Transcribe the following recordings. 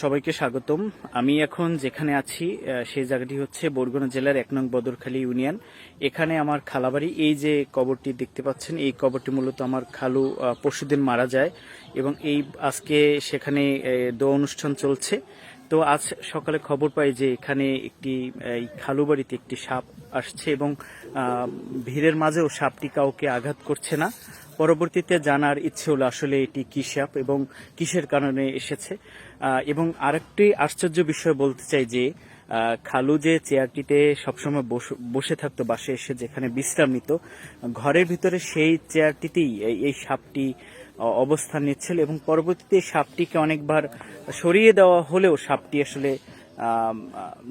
সবাইকে স্বাগতম। আমি এখন যেখানে আছি সেই জায়গাটি হচ্ছে বরগুনা জেলার এক নং বদরখালী ইউনিয়ন। এখানে আমার খালাবাড়ি, এই যে কবরটি দেখতে পাচ্ছেন, এই কবরটি মূলত আমার খালু পরশুদিন মারা যায় এবং এই আজকে সেখানে দোয়া অনুষ্ঠান চলছে। তো আজ সকালে খবর পাই যে এখানে একটি এই খালু বাড়িতে একটি সাপ আসছে এবং ভিড়ের মাঝেও সাপটি কাউকে আঘাত করছে না। পরবর্তীতে জানার ইচ্ছে হলো আসলে এটি কি সাপ এবং কিসের কারণে এসেছে? এবং আরেকটি আশ্চর্য বিষয় বলতে চাই যে খালু যে চেয়ারটিতে সবসময় বস- থাকতো বাসে এসে যেখানে বিশ্রাম নিত, ঘরের ভিতরে সেই চেয়ারটিতেই এই সাপটি অবস্থান নিচ্ছিল এবং পরবর্তীতে সাপটিকে অনেকবার সরিয়ে দেওয়া হলেও সাপটি আসলে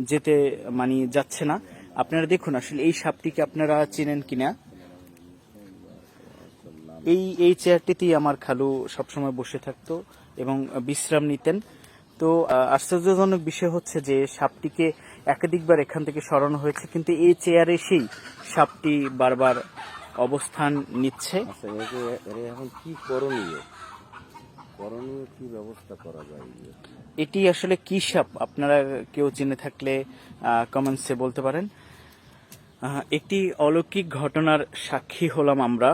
যেতে মানে যাচ্ছে না। আপনারা দেখুন, আসলে এই সাপটিকে আপনারা চেনেন কিনা? এই এই চেয়ারটিতেই আমার খালু সবসময় বসে থাকতো এবং বিশ্রাম নিতেন। তো আশ্চর্যজনক বিষয় হচ্ছে যে সাপটিকে একাধিকবার এখান থেকে সরানো হয়েছে কিন্তু এই চেয়ারে সেই সাপটি বারবার অবস্থান নিচ্ছে। আচ্ছা এখন কি করণীয়? করণীয় কি ব্যবস্থা করা যায়? এটি আসলে কি সাপ? আপনারা কেউ চিনে থাকলে কমেন্টসে বলতে পারেন। একটি অলৌকিক ঘটনার সাক্ষী হলাম আমরা।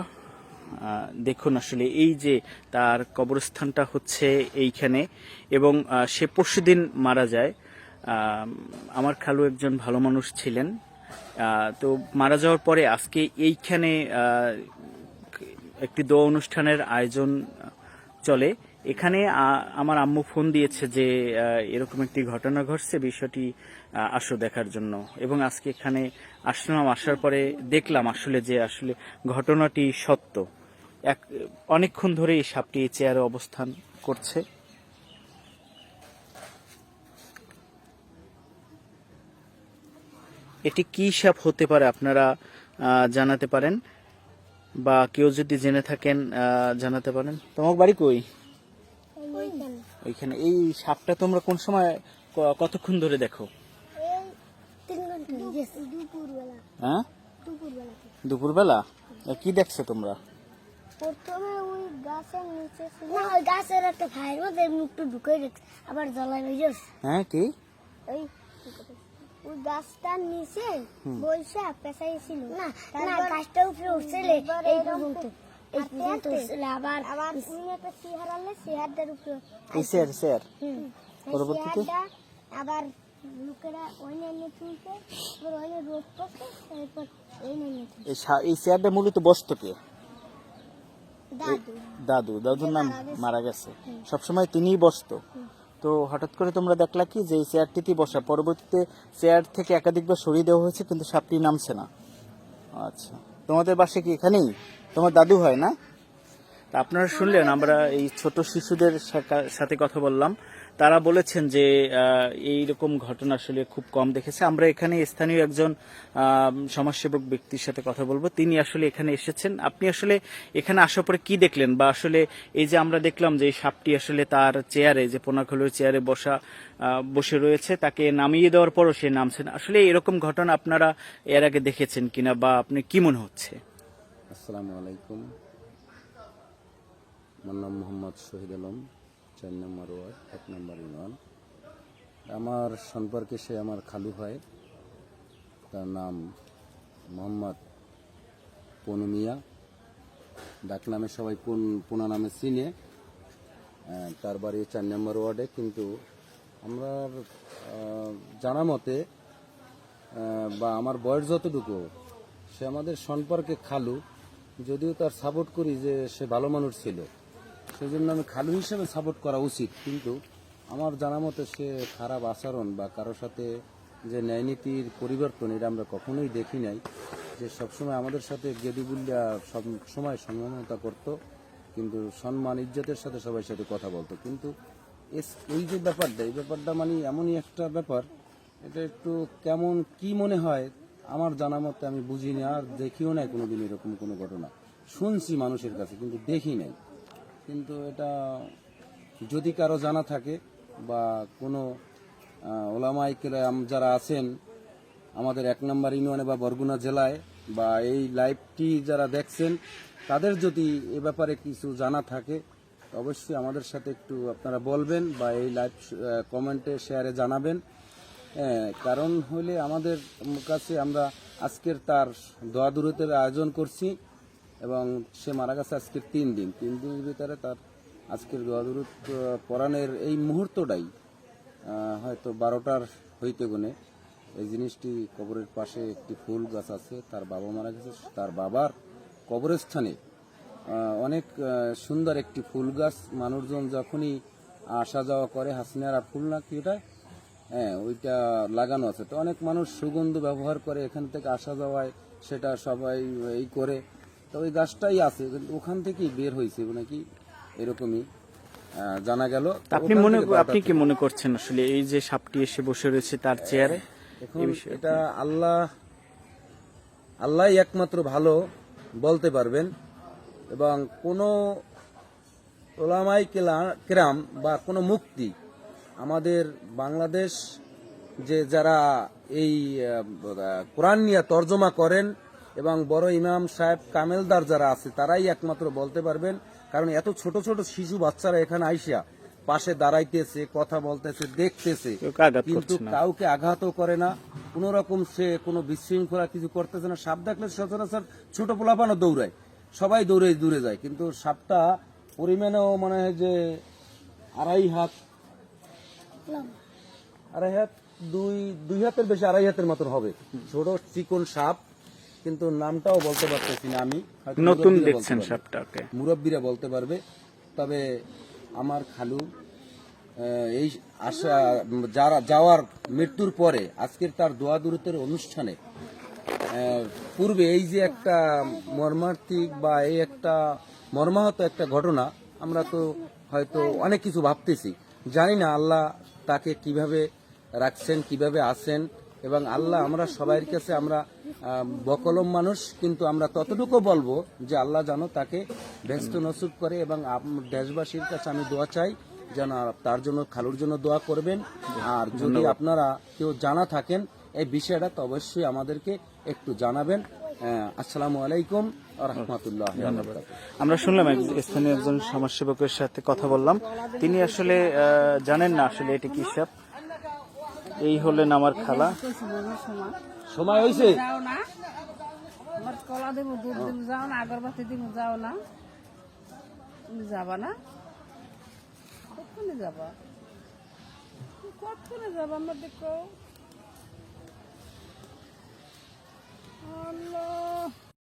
দেখুন আসলে এই যে তার কবরস্থানটা হচ্ছে এইখানে এবং সে পরশুদিন মারা যায়। আমার খালু একজন ভালো মানুষ ছিলেন। তো মারা যাওয়ার পরে আজকে এইখানে একটি দোয়া অনুষ্ঠানের আয়োজন চলে। এখানে আমার আম্মু ফোন দিয়েছে যে এরকম একটি ঘটনা ঘটছে বিষয়টি আসো দেখার জন্য। এবং আজকে এখানে আসলাম, আসার পরে দেখলাম আসলে যে আসলে ঘটনাটি সত্য। এক, অনেকক্ষণ ধরে এই সাপটি এই চেয়ারে অবস্থান করছে। এটি কি সাপ হতে পারে আপনারা জানাতে পারেন? বা কেউ যদি জেনে থাকেন জানাতে পারেন। তোমার বাড়ি কই? ওইখানে। এই সাপটা তোমরা কোন সময় কতক্ষণ ধরে দেখো? হ্যাঁ? দুপুরবেলা? কি দেখছ তোমরা? প্রথমে ওই গাছের নিচে ছিল। না ওই গাছের একটা ভাইয়ের মধ্যে মুখটা ঢুকে রেখে আবার জ্বলাই হয়ে হ্যাঁ কি? ওই ওই গাছটার নিচে বৈশা পেঁচাইছিল না না গাছটার উপরে উঠছিল। এই পর্যন্ত এই পর্যন্ত উঠছিল আবার আবার উনি একটা চেহারা আনলে উপরে এই পরবর্তীতে? আবার লোকেরা ওই নিয়ে তুলছে তারপর ওই রোদ পড়ছে তারপর এই নিয়ে মূলত বসতো কে দাদু দাদু দাদুর নাম মারা গেছে। সবসময় তিনিই বসতো। তো হঠাৎ করে তোমরা দেখলা কি যে এই চেয়ারটিতেই বসা, পরবর্তীতে চেয়ার থেকে একাধিকবার সরিয়ে দেওয়া হয়েছে, কিন্তু সাপটি নামছে না। আচ্ছা। তোমাদের বাসে কি এখানেই? তোমার দাদু হয় না? আপনারা শুনলেন, আমরা এই ছোট শিশুদের সাথে কথা বললাম। তারা বলেছেন যে এই রকম ঘটনা আসলে খুব কম দেখেছে। আমরা এখানে স্থানীয় একজন সমাজসেবক ব্যক্তির সাথে কথা বলব। তিনি আসলে এখানে এসেছেন। আপনি আসলে এখানে আসার পরে কি দেখলেন? বা আসলে এই যে আমরা দেখলাম যে এই সাপটি আসলে তার চেয়ারে, যে পোনাখলের চেয়ারে বসা বসে রয়েছে, তাকে নামিয়ে দেওয়ার পরও সে নামছে না আসলে এরকম ঘটনা আপনারা এর আগে দেখেছেন কিনা বা আপনি কি মনে হচ্ছে? আসসালামু আলাইকুম। আমার নাম মোহাম্মদ শহীদ আলম, চার নম্বর ওয়ার্ড, এক নম্বর ইউনিয়ন। আমার সম্পর্কে সে আমার খালু হয় তার নাম মোহাম্মদ পনু মিয়া। ডাক নামে সবাই পুন, পুনা নামে চিনে। তার বাড়ি চার নম্বর ওয়ার্ডে, কিন্তু আমরা জানা মতে বা আমার বয়স যতটুকু, সে আমাদের সম্পর্কে খালু, যদিও তার সাপোর্ট করি যে সে ভালো মানুষ ছিল। সেজন্য আমি খালু হিসেবে সাপোর্ট করা উচিত। কিন্তু আমার জানা মতে সে খারাপ আচরণ বা কারোর সাথে যে ন্যায়নীতির পরিবর্তন এটা আমরা কখনোই দেখি নাই, যে সবসময় আমাদের সাথে গেদিবুল্লিয়া সব সময় সম্মানতা করতো, কিন্তু সম্মান, ইজ্জতের সাথে সবার সাথে কথা বলতো। কিন্তু এই যে ব্যাপারটা, এই ব্যাপারটা মানে এমনই একটা ব্যাপার, এটা একটু কেমন কি মনে হয় আমার জানা মতে আমি বুঝি না আর দেখিও নাই কোনোদিন এরকম কোনো ঘটনা। শুনছি মানুষের কাছে, কিন্তু দেখি নাই। কিন্তু এটা যদি কারও জানা থাকে বা কোনো ওলামাইকেরাম যারা আছেন আমাদের এক নম্বর ইউনিয়নে বা বরগুনা জেলায় বা এই লাইভটি যারা দেখছেন তাদের যদি এ ব্যাপারে কিছু জানা থাকে অবশ্যই আমাদের সাথে একটু আপনারা বলবেন বা এই লাইভ কমেন্টে শেয়ারে জানাবেন। হ্যাঁ, কারণ হলে আমাদের কাছে আমরা আজকের তার দোয়া দূরতের আয়োজন করছি। এবং সে মারা গেছে আজকের তিন দিন। তিন দিনের ভিতরে তার আজকের দোয়া পরাণের এই মুহূর্তটাই হয়তো বারোটার হইতে গুনে এই জিনিসটি কবরের পাশে একটি ফুল গাছ আছে, তার বাবা মারা গেছে, তার বাবার কবরস্থানে। অনেক সুন্দর একটি ফুল গাছ। মানুষজন যখনই আসা যাওয়া করে, হাসিনারা ফুল নাকি এটা হ্যাঁ ওইটা লাগানো আছে। তো অনেক মানুষ সুগন্ধ ব্যবহার করে এখান থেকে আসা যাওয়ায়, সেটা সবাই এই করে। তো ওই গাছটাই আছে ওখান থেকেই বের হয়েছে নাকি এরকমই জানা গেল। আপনি মনে আপনি কি মনে করছেন আসলে এই যে সাপটি এসে বসে রয়েছে তার চেয়ারে? এটা আল্লাহ আল্লাহ একমাত্র ভালো বলতে পারবেন এবং কোনো ওলামাই কেরাম বা কোনো মুক্তি আমাদের বাংলাদেশ যে যারা এই কোরআন নিয়ে তর্জমা করেন এবং বড় ইমাম সাহেব কামেলদার যারা আছে তারাই একমাত্র বলতে পারবেন কারণ এত ছোট ছোট শিশু বাচ্চারা এখানে আইসা পাশে দাঁড়াইতেছে কথা বলতেছে দেখতেছে। কিন্তু কাউকে আঘাতও করে না। কোন রকম সে কোনো বিশৃঙ্খলা কিছু করতেছে না। সাপ দেখলে সচরাচর ছোট পোলাপানও দৌড়ায়। সবাই দৌড়ে দূরে যায়। কিন্তু সাপটা পরিমাণেও মনে হয় যে আড়াই হাত আড়াই হাত দুই দুই হাতের বেশি আড়াই হাতের মতন হবে। ছোট চিকন সাপ কিন্তু নামটাও বলতে পারতেছি না আমি। নতুন মুরব্বিরা বলতে দেখছেন পারবে। সাপটাকে। মুরব্বীরা বলতে পারবে। তবে আমার খালু এই আশা যারা যাওয়ার মৃত্যুর পরে আজকের তার দোয়া দূরতের অনুষ্ঠানে পূর্বে এই যে একটা মর্মার্থিক বা এই একটা মর্মাহত একটা ঘটনা আমরা তো হয়তো অনেক কিছু ভাবতেছি। জানি না আল্লাহ তাকে কীভাবে রাখছেন কীভাবে আছেন এবং আল্লাহ আমরা সবাইয়ের কাছে আমরা বকলম মানুষ কিন্তু আমরা ততটুকু বলব যে আল্লাহ যেন তাকে ব্যস্ত নসুব করে এবং দেশবাসীর কাছে আমি দোয়া চাই যেন তার জন্য খালুর জন্য দোয়া করবেন। আর যদি আপনারা কেউ জানা থাকেন এই বিষয়টা তো অবশ্যই আমাদেরকে একটু জানাবেন। আসসালামু আলাইকুম রহমতুল্লাহ আমরা শুনলাম স্থানীয় একজন সমাজসেবকের সাথে কথা বললাম। তিনি আসলে জানেন না আসলে এটি কি সাপ এই হলেন আমার খালা। সময় হয়েছে না। আমার কলা দেবো, দুধ দেবো, যাও না, আগরবাতি দেবো, যাও না। তুমি যাবা না? কতক্ষণে যাবা? কতক্ষণে যাবা আমার দেখো? আল্লাহ।